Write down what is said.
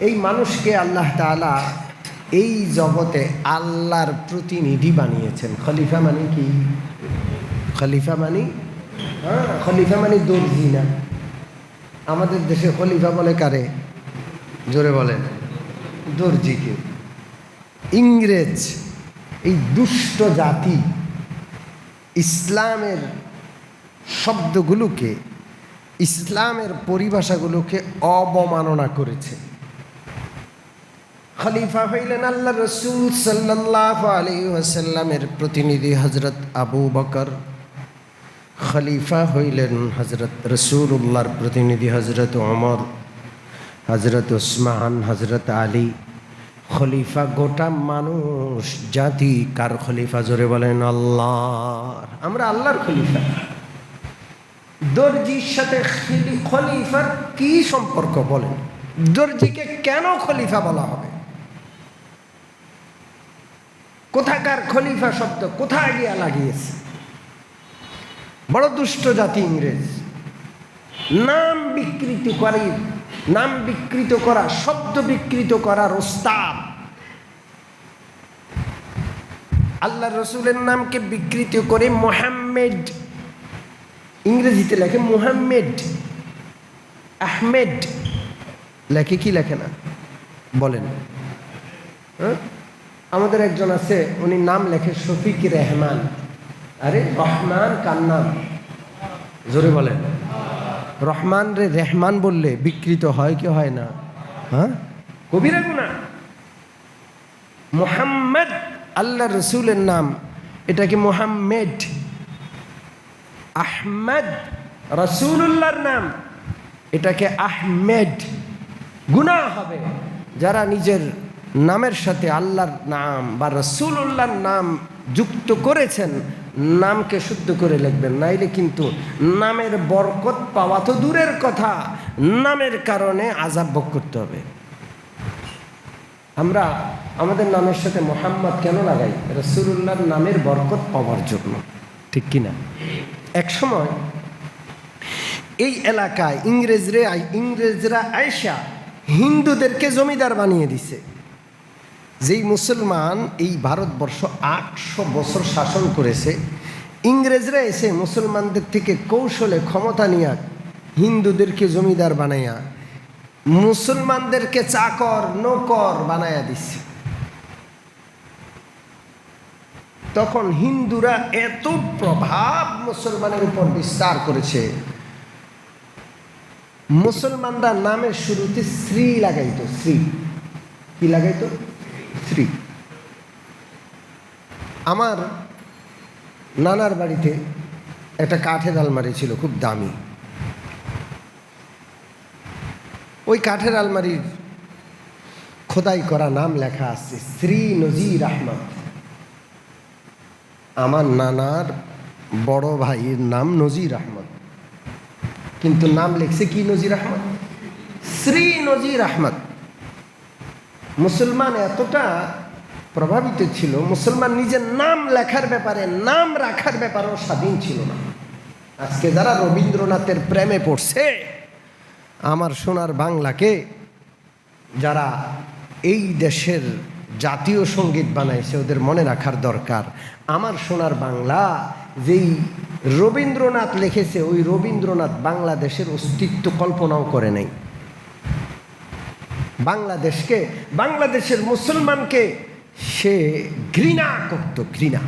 এই মানুষকে আল্লাহ তাআলা এই জগতে আল্লাহর প্রতিনিধি বানিয়েছেন। খলিফা মানে কি? খলিফা মানে? হ্যাঁ খলিফা মানে দর্জি না। আমাদের দেশে খলিফা বলে কারে? জোরে বলেন। দর্জিকে। ইংরেজ এই দুষ্ট জাতি ইসলামের শব্দগুলোকে ইসলামের পরিভাষাগুলোকে অবমাননা করেছে। খলিফা হইলেন আল্লাহ রসুল সাল্লাহ আলী ওয়াসাল্লামের প্রতিনিধি হজরত আবু বকর। খলিফা হইলেন হজরত রসুল্লাহর প্রতিনিধি হজরত ওমর হজরত উসমান হজরত আলী। খলিফা গোটা মানুষ, জাতি কার খলিফা জোরে বলেন আল্লাহ আমরা আল্লাহর খলিফা। দর্জির সাথে খলিফার কি সম্পর্ক বলেন? দর্জিকে কেন খলিফা বলা হবে? কোথাকার খলিফা শব্দ কোথায় গিয়া লাগিয়েছে? বড় দুষ্ট জাতি ইংরেজ। নাম বিকৃত করে, নাম বিকৃত করা, শব্দ বিকৃত করার ওস্তাদ। আল্লাহ রসুলের নামকে বিকৃত করে মোহাম্মেড ইংরেজিতে লেখে মুহাম্মেদ। আহমেদ। লেখে কি লেখে না? বলেন। হ্যাঁ? আমাদের একজন আছে, উনি নাম লেখে শফিক রেহমান। আরে, রহমান কার নাম? জোরে বলেন। রহমান রে রেহমান বললে বিকৃত হয় কি হয় না? হ্যাঁ? কবিরা গুণা। মোহাম্মদ আল্লাহ রসুলের নাম। এটা কি মোহাম্মেদ? আহমেদ রসুল্লাহর নাম। এটাকে আহমেদ। গুণা হবে। যারা নিজের নামের সাথে আল্লাহর নাম বা রসুল্লাহর নাম যুক্ত করেছেন, নামকে শুদ্ধ করে লিখবেন। নাইলে কিন্তু নামের বরকত পাওয়া তো দূরের কথা। নামের কারণে আজাব ভোগ করতে হবে। আমরা আমাদের নামের সাথে মোহাম্মদ কেন লাগাই? রসুল্লাহর নামের বরকত পাওয়ার জন্য। ঠিক কিনা এক সময় এই এলাকায় ইংরেজরে ইংরেজরা আয়সা হিন্দুদেরকে জমিদার বানিয়ে দিছে। যেই মুসলমান এই ভারতবর্ষ আটশো বছর শাসন করেছে, ইংরেজরা এসে মুসলমানদের থেকে কৌশলে ক্ষমতা নিয়ে হিন্দুদেরকে জমিদার বানাইয়া, মুসলমানদেরকে চাকর, নৌকর বানাইয়া দিচ্ছে তখন হিন্দুরা এত প্রভাব মুসলমানের উপর বিস্তার করেছে, মুসলমানরা নামের শুরুতে শ্রী লাগাইতো, শ্রী। কি লাগাইতো? শ্রী আমার নানার বাড়িতে একটা কাঠের আলমারি ছিল, খুব দামি। ওই কাঠের আলমারির খোদাই করা নাম লেখা আছে শ্রী নজির আহমদ। আমার নানার বড় ভাইয়ের নাম নজির আহমদ। কিন্তু নাম লিখছে কি নজির আহমদ? শ্রী নজির আহমদ। মুসলমান এতটা প্রভাবিত ছিল, মুসলমান নিজের নাম লেখার ব্যাপারে, নাম রাখার ব্যাপারেও স্বাধীন ছিল না। আজকে যারা রবীন্দ্রনাথের প্রেমে পড়ছে, আমার সোনার বাংলাকে, যারা এই দেশের জাতীয় সংগীত বানাইছে, ওদের মনে রাখার দরকার। আমার সোনার বাংলা, যেই রবীন্দ্রনাথ লিখেছে, ওই রবীন্দ্রনাথ বাংলাদেশের অস্তিত্ব কল্পনাও করে নাই। বাংলাদেশকে বাংলাদেশের মুসলমানকে সে ঘৃণা করত ঘৃণা।